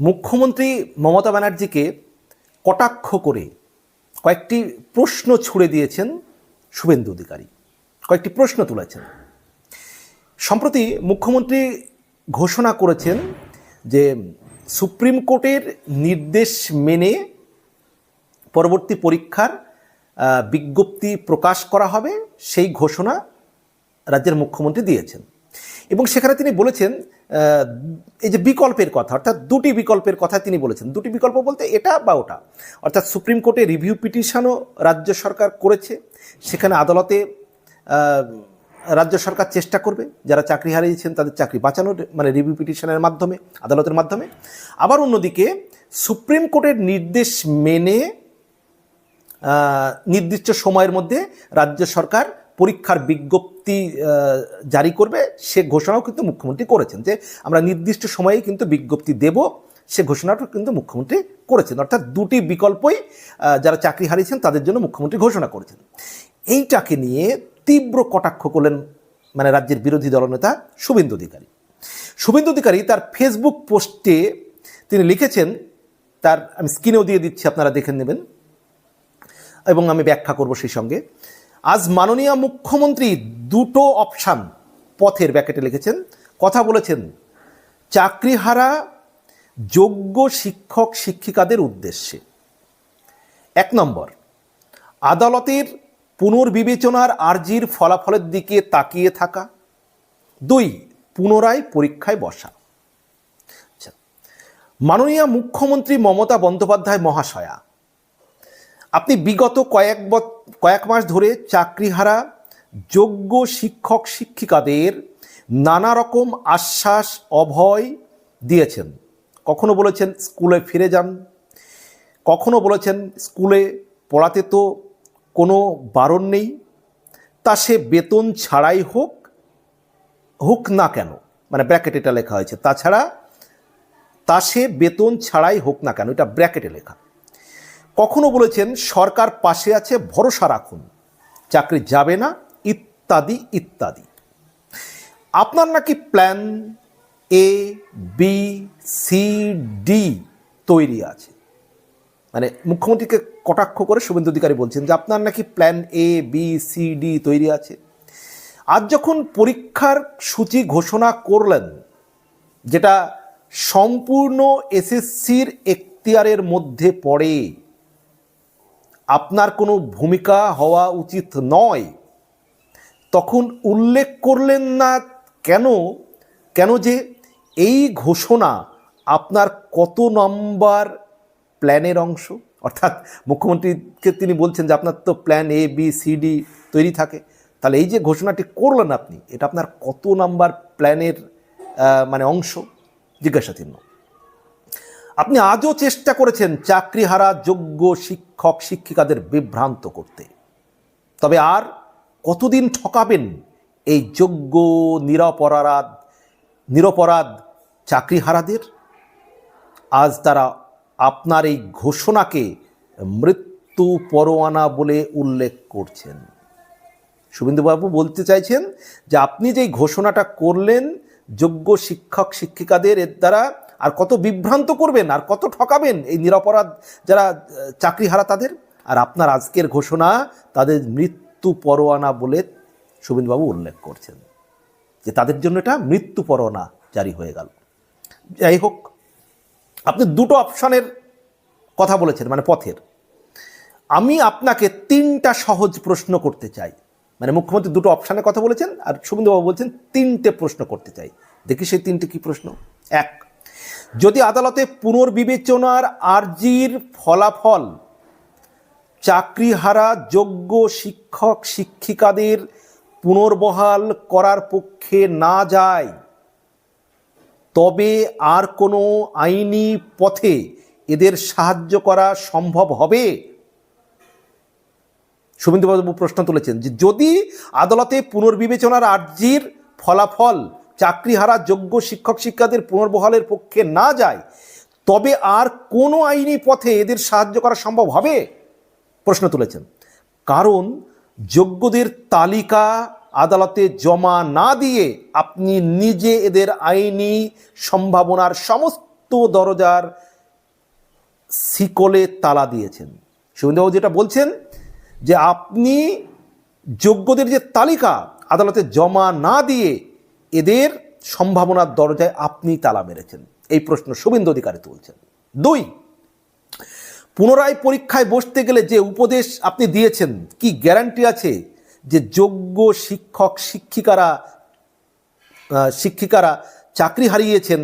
মুখ্যমন্ত্রী মমতা ব্যানার্জিকে কটাক্ষ করে কয়েকটি প্রশ্ন ছুড়ে দিয়েছেন শুভেন্দু অধিকারী। কয়েকটি প্রশ্ন তুলেছেন। সম্প্রতি মুখ্যমন্ত্রী ঘোষণা করেছেন যে সুপ্রিম কোর্টের নির্দেশ মেনে পরবর্তী পরীক্ষার বিজ্ঞপ্তি প্রকাশ করা হবে, সেই ঘোষণা রাজ্যের মুখ্যমন্ত্রী দিয়েছেন। এবং সেখানে তিনি বলেছেন এই যে বিকল্পের কথা, অর্থাৎ দুটি বিকল্পের কথা তিনি বলেছেন। দুটি বিকল্প বলতে এটা বা ওটা। অর্থাৎ সুপ্রিম কোর্টে রিভিউ পিটিশনও রাজ্য সরকার করেছে। সেখানে আদালতে রাজ্য সরকার চেষ্টা করবে। যারা চাকরি হারিয়েছেন তাদের চাকরি বাঁচানোর মানে রিভিউ পিটিশনের মাধ্যমে, আদালতের মাধ্যমে। আবার অন্যদিকে সুপ্রিম কোর্টের নির্দেশ মেনে নির্দিষ্ট সময়ের মধ্যে রাজ্য সরকার পরীক্ষার বিজ্ঞপ্তি জারি করবে, সে ঘোষণাও কিন্তু মুখ্যমন্ত্রী করেছেন যে আমরা নির্দিষ্ট সময়ে কিন্তু বিজ্ঞপ্তি দেব, সে ঘোষণাটা কিন্তু মুখ্যমন্ত্রী করেছেন। অর্থাৎ দুটি বিকল্পই যারা চাকরি হারিয়েছেন তাদের জন্য মুখ্যমন্ত্রী ঘোষণা করেছেন। এইটাকে নিয়ে তীব্র কটাক্ষ করলেন মানে রাজ্যের বিরোধী দলনেতা শুভেন্দু অধিকারী। শুভেন্দু অধিকারী তার ফেসবুক পোস্টে তিনি লিখেছেন, তার, আমি স্ক্রিনেও দিয়ে দিচ্ছি, আপনারা দেখে নেবেন, এবং আমি ব্যাখ্যা করব সেই সঙ্গে। আজ মাননীয় মুখ্যমন্ত্রী দুটো অপশান পথের ব্যাকেটে লিখেছেন। কথা বলেছেন, চাকরিহারা যোগ্য শিক্ষক শিক্ষিকাদের উদ্দেশ্যে। এক নম্বর, আদালতের পুনর্বিবেচনার আর্জির ফলাফলের দিকে তাকিয়ে থাকা। দুই, পুনরায় পরীক্ষায় বসা। আচ্ছা মাননীয় মুখ্যমন্ত্রী মমতা বন্দ্যোপাধ্যায় মহাশয়া আপনি বিগত কয়েক কয়েক মাস ধরে চাকরিহারা যোগ্য শিক্ষক শিক্ষিকাদের নানা রকম আশ্বাস, অভয় দিয়েছেন। কখনো বলেছেন স্কুলে ফিরে যান। কখনো বলেছেন স্কুলে পড়াতে তো কোনো বারণ নেই। তা সে বেতন ছাড়াই হোক হোক না কেন মানে ব্র্যাকেট এটা লেখা হয়েছে। তাছাড়া তা সে বেতন ছাড়াই হোক না কেন, এটা ব্র্যাকেটে লেখা। কখনো বলেছেন, সরকার পাশে আছে, ভরসা রাখুন। চাকরি যাবে না, ইত্যাদি ইত্যাদি। আপনার নাকি plan A, B, C, D তৈরি আছে? মানে মুখ্যমন্ত্রীকে কটাক্ষ করে শুভেন্দু অধিকারী বলছেন যে, আপনার নাকি plan A, B, C, D তৈরি আছে। আজ যখন পরীক্ষার সূচি ঘোষণা করলেন, যেটা সম্পূর্ণ এসএসসির এখতিয়ারের মধ্যে পড়ে আপনার কোনো ভূমিকা হওয়া উচিত নয়, তখন উল্লেখ করলেন না কেন? কেন যে এই ঘোষণা আপনার কত নম্বর প্ল্যানের অংশ? অর্থাৎ মুখ্যমন্ত্রীকে তিনি বলছেন যে আপনার তো plan A B C D তৈরি থাকে। তাহলে এই যে ঘোষণাটি করলেন আপনি, এটা আপনার কত নাম্বার প্ল্যানের মানে অংশ? জিজ্ঞাসা চিহ্ন আপনি আজও চেষ্টা করেছেন চাকরিহারা যোগ্য শিক্ষক, শিক্ষিকাদের বিভ্রান্ত করতে। তবে আর কতদিন ঠকাবেন এই যোগ্য, নিরপরাধ নিরপরাধ চাকরিহারাদের? আজ তারা আপনার এই ঘোষণাকে মৃত্যু পরোয়ানা বলে উল্লেখ করছেন। শুভেন্দুবাবু বলতে চাইছেন যে, আপনি যেই ঘোষণাটা করলেন, যোগ্য শিক্ষক, শিক্ষিকাদের এর দ্বারা আর কত বিভ্রান্ত করবেন আর কত ঠকাবেন এই নিরপরাধ যারা আহ, চাকরিহারা তাদের? আর আপনার আজকের ঘোষণা তাদের মৃত্যু পরোয়ানা বলে শুভেন্দুবাবু উল্লেখ করছেন। যে তাদের জন্য এটা মৃত্যু পরোয়ানা জারি হয়ে গেল। যাই হোক আপনি দুটো অপশানের কথা বলেছেন মানে পথের। আমি আপনাকে তিনটা সহজ প্রশ্ন করতে চাই। মানে মুখ্যমন্ত্রী দুটো অপশানের কথা বলেছেন আর শুভেন্দুবাবু বলছেন তিনটে প্রশ্ন করতে চাই। দেখি সেই তিনটে কি প্রশ্ন। এক যদি আদালতে পুনর্বিবেচনার আর্জির ফলাফল, চাকরিহারা যোগ্য শিক্ষক শিক্ষিকাদের পুনর্বহাল করার পক্ষে না যায়, তবে আর কোনো আইনি পথে এদের সাহায্য করা সম্ভব হবে? শুভেন্দুবাবু প্রশ্ন তুলেছেন যে যদি আদালতে পুনর্বিবেচনার আর্জির ফলাফল চাকরিহারা যোগ্য শিক্ষক শিক্ষাদের পুনর্বহালের পক্ষে না যায়, তবে আর কোনো আইনি পথে এদের সাহায্য করা সম্ভব হবে? প্রশ্ন তুলেছেন। কারণ যোগ্যদের তালিকা আদালতে জমা না দিয়ে আপনি নিজে এদের আইনি সম্ভাবনার সমস্ত দরজার শিকলে তালা দিয়েছেন। শুভেন্দুবাবু যেটা বলছেন যে আপনি যোগ্যদের যে তালিকা আদালতে জমা না দিয়ে এদের সম্ভাবনার দরজায় আপনি তালা মেরেছেন। এই প্রশ্ন শুভেন্দু অধিকারী তুলছেন। দুই, পুনরায় পরীক্ষায় বসতে গেলে যে উপদেশ আপনি দিয়েছেন, কি গ্যারান্টি আছে যে যোগ্য শিক্ষক শিক্ষিকারা শিক্ষিকারা চাকরি হারিয়েছেন,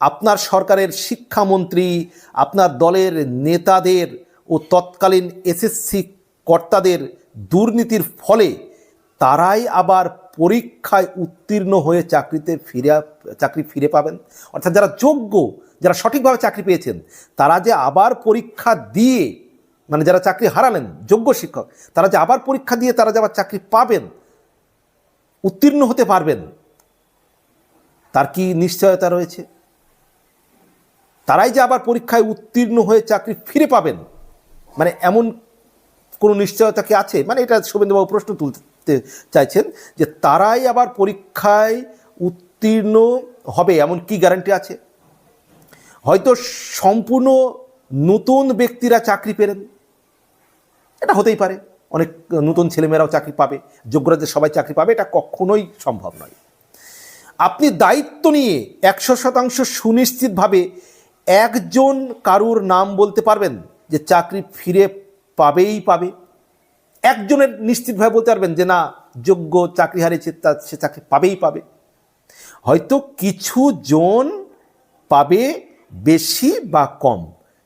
আপনার সরকারের শিক্ষামন্ত্রী, আপনার দলের নেতাদের ও তৎকালীন এসএসসি কর্তাদের দুর্নীতির ফলে তারাই আবার পরীক্ষায় উত্তীর্ণ হয়ে চাকরিতে ফিরে, চাকরি ফিরে পাবেন। অর্থাৎ যারা যোগ্য, যারা সঠিকভাবে চাকরি পেয়েছেন, তারা যে আবার পরীক্ষা দিয়ে মানে যারা চাকরি হারালেন, যোগ্য শিক্ষক, তারা যে আবার পরীক্ষা দিয়ে তারা যে আবার চাকরি পাবেন, উত্তীর্ণ হতে পারবেন, তার কি নিশ্চয়তা রয়েছে? তারাই যে আবার পরীক্ষায় উত্তীর্ণ হয়ে চাকরি ফিরে পাবেন মানে এমন কোনো নিশ্চয়তা কি আছে? মানে এটা শুভেন্দুবাবু প্রশ্ন তুলতে চাইছেন যে তারাই আবার পরীক্ষায় উত্তীর্ণ হবে, এমন কি গ্যারান্টি আছে? হয়তো সম্পূর্ণ নতুন ব্যক্তিরা চাকরি পেলেন। এটা হতেই পারে, অনেক নতুন ছেলেমেয়েরাও চাকরি পাবে যোগ্যরা যে সবাই চাকরি পাবে, এটা কখনোই সম্ভব নয়। আপনি দায়িত্ব নিয়ে একশো শতাংশ সুনিশ্চিতভাবে একজন কারুর নাম বলতে পারবেন যে চাকরি ফিরে পাবেই পাবে। একজনের নিশ্চিতভাবে বলতে পারবেন যে না, যোগ্য চাকরি হারিয়েছে তা, সে চাকরি পাবেই পাবে। হয়তো কিছু জন পাবে বেশি বা কম,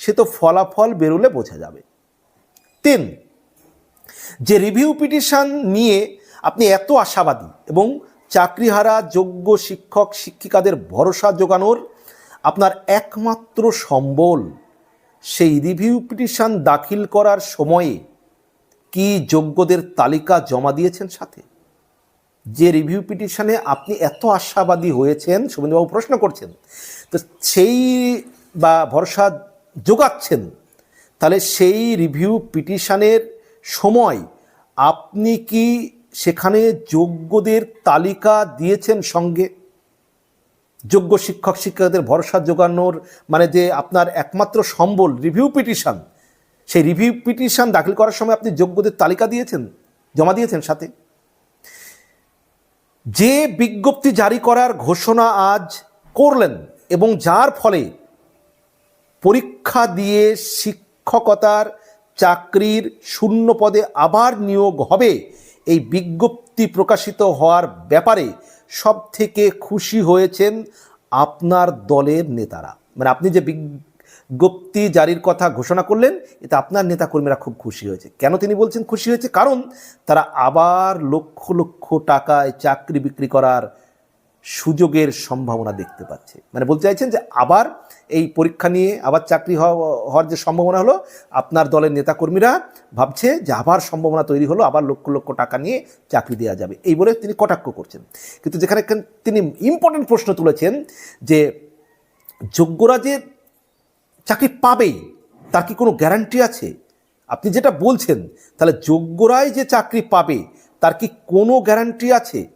সে তো ফলাফল বেরোলে বোঝা যাবে। তিন, যে রিভিউ পিটিশন নিয়ে আপনি এত আশাবাদী এবং চাকরিহারা যোগ্য শিক্ষক, শিক্ষিকাদের ভরসা জোগানোর আপনার একমাত্র সম্বল সেই রিভিউ পিটিশন দাখিল করার সময়ে কি যোগ্যদের তালিকা জমা দিয়েছেন সাথে? যে রিভিউ পিটিশনে আপনি এত আশাবাদী হয়েছেন শুভেন্দুবাবু প্রশ্ন করছেন, তো সেই বা ভরসা যোগাচ্ছেন, তাহলে সেই রিভিউ পিটিশনের সময় আপনি কি সেখানে যোগ্যদের তালিকা দিয়েছেন সঙ্গে? যোগ্য শিক্ষক, শিক্ষকদের ভরসা জোগানোর মানে যে আপনার একমাত্র সম্বল রিভিউ পিটিশন সেই রিভিউ পিটিশন দাখিল করার সময় আপনি যোগ্যদের তালিকা দিয়েছেন, জমা দিয়েছেন সাথে। যে বিজ্ঞপ্তি জারি করার ঘোষণা আজ করলেন এবং যার ফলে পরীক্ষা দিয়ে শিক্ষকতার চাকরির শূন্য পদে আবার নিয়োগ হবে, এই বিজ্ঞপ্তি প্রকাশিত হওয়ার ব্যাপারে সব থেকে খুশি হয়েছেন আপনার দলের নেতারা। মানে আপনি যে বিজ্ঞপ্তি জারির কথা ঘোষণা করলেন, এতে আপনার নেতাকর্মীরা খুব খুশি হয়েছে। কেন তিনি বলছেন খুশি হয়েছে? কারণ তারা আবার লক্ষ লক্ষ টাকায় চাকরি বিক্রি করার সুযোগের সম্ভাবনা দেখতে পাচ্ছে। মানে বলতে চাইছেন যে আবার এই পরীক্ষা নিয়ে আবার চাকরি হওয়া- হওয়ার যে সম্ভাবনা হলো, আপনার দলের নেতাকর্মীরা ভাবছে যে আবার সম্ভাবনা তৈরি হলো, আবার লক্ষ লক্ষ টাকা নিয়ে চাকরি দেওয়া যাবে। এই বলে তিনি কটাক্ষ করছেন। কিন্তু যেখানে তিনি ইম্পর্টেন্ট প্রশ্ন তুলেছেন যে যোগ্যরা যে চাকরি পাবেই, তার কি কোনো গ্যারান্টি আছে? আপনি যেটা বলছেন, তাহলে যোগ্যরাই যে চাকরি পাবে, তার কি কোনো গ্যারান্টি আছে?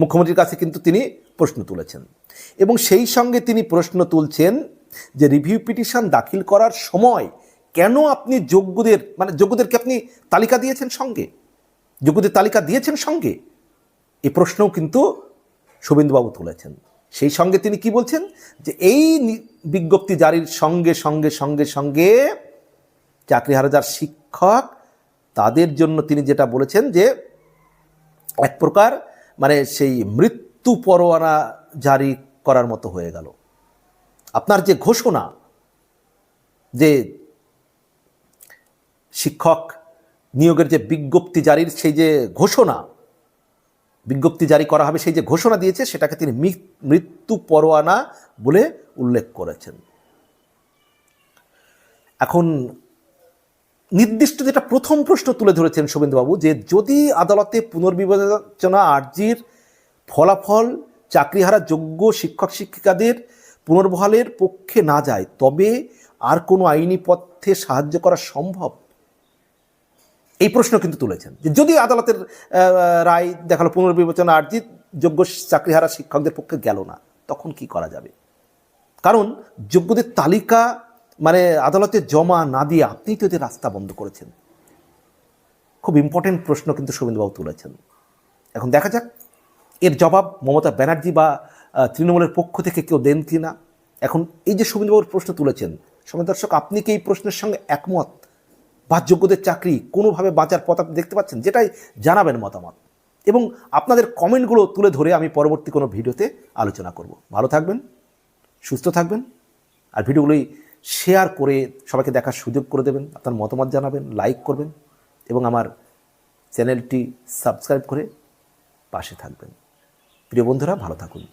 মুখ্যমন্ত্রীর কাছে কিন্তু তিনি প্রশ্ন তুলেছেন। এবং সেই সঙ্গে তিনি প্রশ্ন তুলছেন যে রিভিউ পিটিশন দাখিল করার সময় কেন আপনি যোগ্যদের মানে যোগ্যদেরকে আপনি তালিকা দিয়েছেন সঙ্গে? যোগ্যদের তালিকা দিয়েছেন সঙ্গে? এই প্রশ্নও কিন্তু শুভেন্দুবাবু তুলেছেন। সেই সঙ্গে তিনি কি বলছেন? যে এই বিজ্ঞপ্তি জারির সঙ্গে সঙ্গে সঙ্গে সঙ্গে চাকরিহারা যার শিক্ষক তাদের জন্য তিনি যেটা বলেছেন যে এক প্রকার মানে সেই মৃত্যু পরোয়ানা জারি করার মতো হয়ে গেল। আপনার যে ঘোষণা যে শিক্ষক নিয়োগের যে বিজ্ঞপ্তি জারির সেই যে ঘোষণা বিজ্ঞপ্তি জারি করা হবে, সেই যে ঘোষণা দিয়েছে সেটাকে তিনি মৃত্যু পরোয়ানা বলে উল্লেখ করেছেন। এখন নির্দিষ্ট যেটা প্রথম প্রশ্ন তুলে ধরেছেন শুভেন্দুবাবু যে যদি আদালতে পুনর্বিবেচনা আর্জির ফলাফল চাকরিহারা যোগ্য শিক্ষক শিক্ষিকাদের পুনর্বহালের পক্ষে না যায়, তবে আর কোনো আইনি পথে সাহায্য করা সম্ভব? এই প্রশ্ন কিন্তু তুলেছেন যে যদি আদালতের রায় দেখাল পুনর্বিবেচনা আর্জি, যোগ্য চাকরিহারা শিক্ষকদের পক্ষে গেল না, তখন কি করা যাবে? কারণ যোগ্যদের তালিকা মানে আদালতে জমা না দিয়ে আপনিই তো এদের রাস্তা বন্ধ করেছেন। খুব ইম্পর্টেন্ট প্রশ্ন কিন্তু শুভেন্দুবাবু তুলেছেন। এখন দেখা যাক, এর জবাব মমতা ব্যানার্জি বা তৃণমূলের পক্ষ থেকে কেউ দেন কি না এখন এই যে শুভেন্দুবাবুর প্রশ্ন তুলেছেন, সময় দর্শক, আপনি কি এই প্রশ্নের সঙ্গে একমত? বা যোগ্যদের চাকরি কোনোভাবে বাঁচার পথ আপনি দেখতে পাচ্ছেন? যেটাই জানাবেন মতামত। এবং আপনাদের কমেন্টগুলো তুলে ধরে আমি পরবর্তী কোনো ভিডিওতে আলোচনা করব। ভালো থাকবেন, সুস্থ থাকবেন, আর ভিডিওগুলোই শেয়ার করে সবাইকে দেখার সুযোগ করে দেবেন, আপনার মতামত জানাবেন, লাইক করবেন, এবং আমার চ্যানেলটি সাবস্ক্রাইব করে পাশে থাকবেন। প্রিয় বন্ধুরা, ভালো থাকুন।